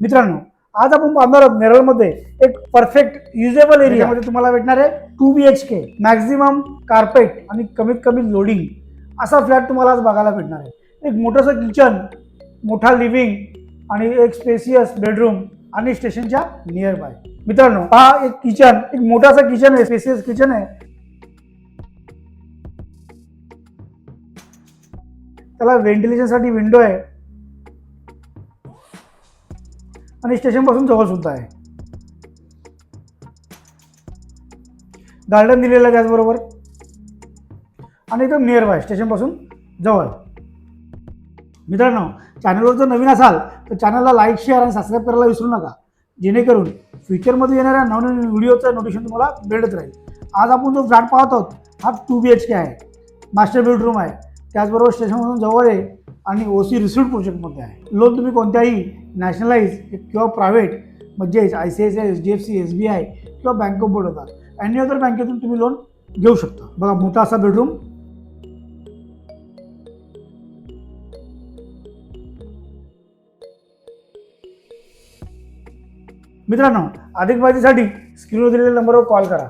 मित्रांनो आज आपण पाहणार आहोत नेरळमध्ये एक परफेक्ट युजेबल एरियामध्ये तुम्हाला भेटणार आहे two B H K maximum carpet आणि कमीत कमी लोडिंग असा फ्लॅट तुम्हाला आज बघायला भेटणार आहे. एक मोठंसं किचन मोठा लिव्हिंग आणि एक स्पेसियस बेडरूम आणि स्टेशनच्या नियर बाय मित्रांनो हा एक किचन एक मोठासा किचन आहे स्पेसियस किचन आहे. त्याला व्हेंटिलेशनसाठी विंडो आहे. आणि स्टेशनपासून जवळसुद्धा जवळ सुद्धा आहे. गार्डन दिलेलं आहे त्याचबरोबर. आणि एकदम नियर बाय स्टेशनपासून जवळ. मित्रांनो चॅनलवर जर नवीन असाल तर चॅनलला लाईक शेअर आणि सबस्क्राईब करायला विसरू नका. जेणेकरून फ्युचरमध्ये येणाऱ्या नवनवीन व्हिडिओचं नोटिफिकेशन तुम्हाला मिळत राहील. आज आपण जो फ्लॅट पाहत आहोत हा टू बी एच के आहे. मास्टर बेडरूम आहे. त्याचबरोबर स्टेशनपासून जवळ आहे. आणि ओ सी रिसिव्ह प्रोजेक्टमध्ये आहे. लोन तुम्ही कोणत्याही नॅशनलाइज किंवा प्रायव्हेट म्हणजेच I C I C I H D F C S B I किंवा बँक ऑफ बडोदा अany अदर बँकेतून तुम्ही लोन घेऊ शकता. बघा मोठा असा बेडरूम मित्रांनो अधिक माहितीसाठी स्क्रीनवर दिलेल्या नंबरवर कॉल करा.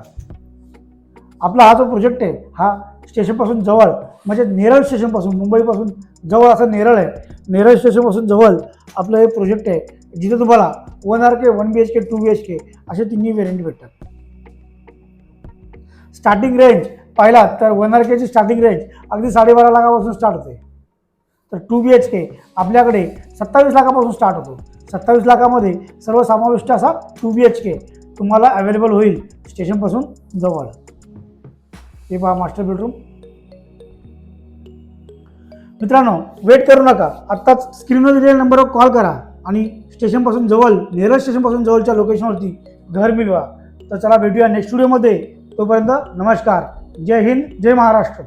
आपला हा जो प्रोजेक्ट आहे हा स्टेशनपासून जवळ म्हणजे नेरळ स्टेशनपासून मुंबईपासून जवळ असं नेरळ आहे. नेरळ स्टेशनपासून जवळ आपलं हे प्रोजेक्ट आहे. जिथे तुम्हाला one R K one B H K two B H K असे तिन्ही व्हेरियंट भेटतात. स्टार्टिंग रेंज पाहिला तर वन आर केची स्टार्टिंग रेंज अगदी साडेबारा लाखापासून स्टार्ट होते. तर टू बी एच के आपल्याकडे सत्तावीस लाखापासून स्टार्ट होतो. सत्तावीस लाखामध्ये सर्व समाविष्ट असा टू बी एच के तुम्हाला अवेलेबल होईल स्टेशनपासून जवळ. हे पहा मास्टर बेडरूम मित्रांनो वेट करू नका. आत्ताच स्क्रीनवर दिलेल्या नंबरवर कॉल करा. आणि स्टेशनपासून जवळ नेरळ स्टेशनपासून जवळच्या लोकेशनवरती घर मिळवा. तर चला भेटूया नेक्स्ट स्टुडिओमध्ये तोपर्यंत नमस्कार. जय हिंद जय महाराष्ट्र.